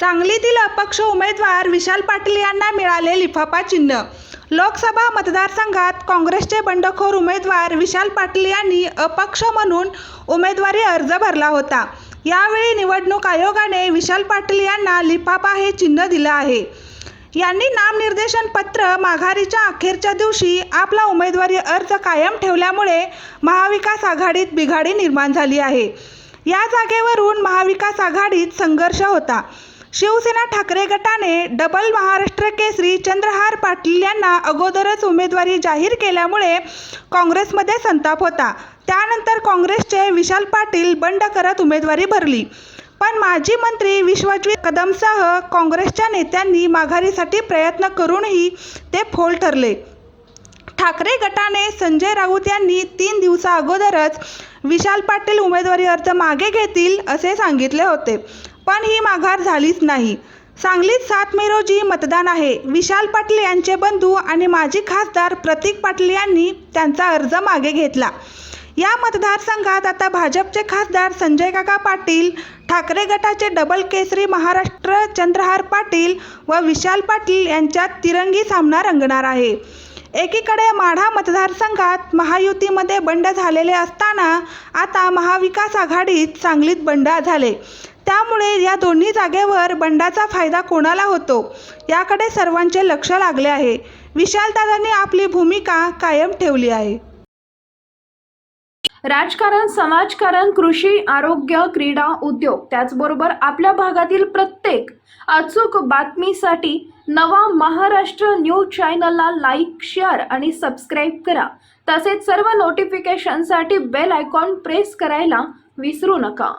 सांगलीतील अपक्ष उमेदवार विशाल पाटील यांना मिळाले लिफाफा चिन्ह. लोकसभा मतदारसंघात काँग्रेसचे बंडखोर उमेदवार विशाल पाटील यांनी अपक्ष म्हणून उमेदवारी अर्ज भरला होता. यावेळी निवडणूक आयोगाने विशाल पाटील यांना लिफाफा हे चिन्ह दिलं आहे. यांनी नामनिर्देशन पत्र माघारीच्या अखेरच्या दिवशी आपला उमेदवारी अर्ज कायम ठेवल्यामुळे महाविकास आघाडीत बिघाडी निर्माण झाली आहे. या जागेवरून महाविकास आघाडीत संघर्ष होता. शिवसेना ठाकरे गटाने डबल महाराष्ट्र केसरी चंद्रहार पाटील यांना अगोदरच उमेदवारी जाहीर केल्यामुळे काँग्रेसमध्ये संताप होता. त्यानंतर काँग्रेसचे विशाल पाटील बंड करत उमेदवारी भरली. पण माजी मंत्री विश्वजित कदमसह काँग्रेसच्या नेत्यांनी माघारीसाठी प्रयत्न करूनही ते फोल ठरले. ठाकरे गटाने संजय राऊत यांनी तीन दिवसा अगोदरच विशाल पाटील उमेदवारी अर्ज मागे घेतील असे सांगितले होते. पण ही माघार झालीच नाही. सांगलीत सात मे रोजी मतदान आहे. विशाल पाटील यांचे बंधू आणि माजी खासदार प्रतीक पाटील यांनी त्यांचा अर्ज मागे घेतला. या मतदारसंघात आता भाजपचे खासदार संजय काका पाटील ठाकरे गटाचे डबल केसरी महाराष्ट्र चंद्रहार पाटील व विशाल पाटील यांच्यात तिरंगी सामना रंगणार आहे. एकीकडे माढा मतदारसंघात महायुतीमध्ये बंड झालेले असताना आता महाविकास आघाडीत सांगलीत बंड झाले. त्यामुळे या दोन्ही जागेवर बंडाचा फायदा कोणाला होतो याकडे सर्वांचे लक्ष लागले आहे. विशालदादांनी आपली भूमिका कायम ठेवली आहे. राजकारण समाजकारण कृषी आरोग्य क्रीडा उद्योग त्याचबरोबर आपल्या भागातील प्रत्येक अचूक बातमीसाठी नवा महाराष्ट्र न्यूज चॅनलला लाईक शेअर आणि सबस्क्राईब करा. तसेच सर्व नोटिफिकेशनसाठी बेल आयकॉन प्रेस करायला विसरू नका.